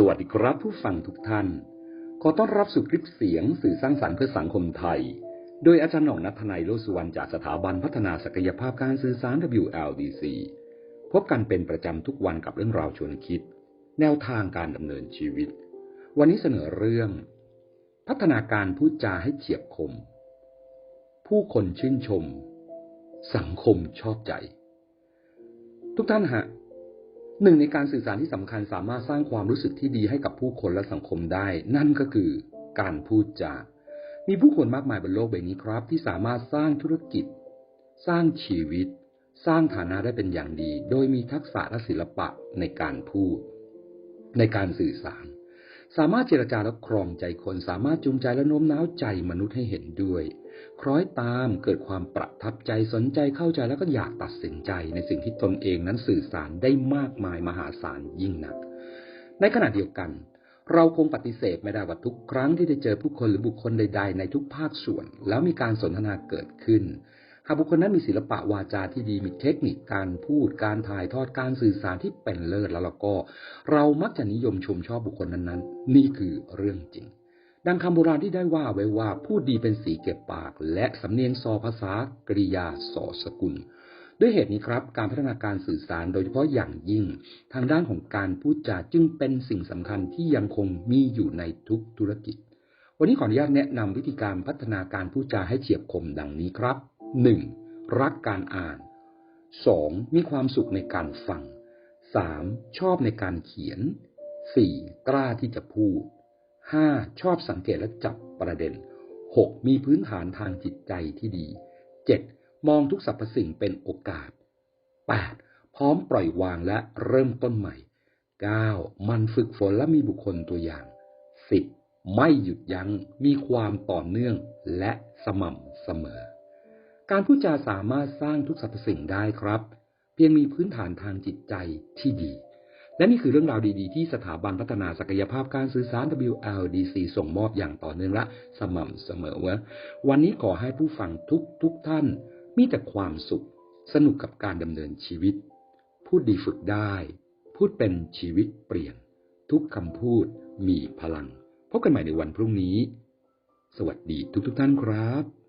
สวัสดีครับผู้ฟังทุกท่าน ขอต้อนรับสู่คลิปเสียงสื่อสร้างสรรค์เพื่อสังคมไทย โดยอาจารย์หน่องนัทนายโลสุวรรณจากสถาบันพัฒนาศักยภาพการสื่อสาร WLDC พบกันเป็นประจำทุกวันกับเรื่องราวชวนคิด แนวทางการดำเนินชีวิต วันนี้เสนอเรื่อง พัฒนาการพูดจาให้เฉียบคม ผู้คนชื่นชม สังคมชอบใจ ทุกท่านฮะ หนึ่งในการสื่อสารที่สำคัญสามารถสร้างความรู้สึกที่ดีให้กับผู้คนและสังคมได้ นั่นก็คือการพูดจา มีผู้คนมากมายบนโลกใบนี้ครับ ที่สามารถสร้างธุรกิจ สร้างชีวิต สร้างฐานะได้เป็นอย่างดี โดยมีทักษะและศิลปะในการพูด ในการสื่อสาร สามารถเจรจาและครองใจคน สามารถจูงใจและโน้มน้าวใจมนุษย์ให้เห็นด้วย คล้อยตามเกิดความประทับใจสนใจเข้าใจแล้วก็อยากตัดสินใจในสิ่งที่ตนเองนั้นสื่อสารได้มากมายมหาศาลยิ่งนัก ในขณะเดียวกัน เราคงปฏิเสธไม่ได้ว่าทุกครั้งที่ได้เจอผู้คนหรือบุคคลใด ๆ ในทุกภาคส่วน แล้วมีการสนทนาเกิดขึ้นหากบุคคลนั้นมีศิลปะวาจาที่ดีมีเทคนิคการพูดการถ่ายทอดการสื่อสารที่เป็นเลิศแล้วเราก็ เรามักจะนิยมชมชอบบุคคลนั้นๆ นี่คือเรื่องจริง ดังคำโบราณที่ได้ว่าไว้ว่าพูดดีเป็นสีเก็บปาก และสำเนียงซอภาษากริยาสอสกุล ด้วยเหตุนี้ครับ การพัฒนาการสื่อสารโดยเฉพาะอย่างยิ่ง ทางด้านของการพูดจาจึงเป็นสิ่งสำคัญที่ยังคงมีอยู่ในทุกธุรกิจ วันนี้ขออนุญาตแนะนำวิธีการพัฒนาการพูดจาให้เฉียบคมดังนี้ครับ 1. รักการอ่าน 2. มีความสุขในการฟัง 3. ชอบในการเขียน 4. กล้าที่จะพูด 5. ชอบสังเกตและจับประเด็น 6. มีพื้นฐานทางจิตใจที่ดี 7. มองทุกสรรพสิ่งเป็นโอกาส 8. พร้อมปล่อยวางและเริ่มต้นใหม่ 9. มันฝึกฝนและมีบุคคลตัวอย่าง 10. ไม่หยุดยัง้งมีความต่อเนื่องและสม่ำเสมอ การพูดจาสามารถสร้างทุกสรรพสิ่งได้ครับ เพียงมีพื้นฐานทางจิตใจที่ดี และนี่คือเรื่องราวดีๆ ที่สถาบันพัฒนาศักยภาพการสื่อสาร WLDC ส่งมอบอย่างต่อเนื่องและสม่ำเสมอว,วันนี้ขอให้ผู้ฟังทุกทุกท่าน มีแต่ความสุข สนุกกับการดำเนินชีวิต พูดดีฝึกได้ พูดเป็นชีวิตเปลี่ยน ทุกคำพูดมีพลัง พบกันใหม่ในวันพรุ่งนี้ สวัสดีทุกทุกๆท่านครับ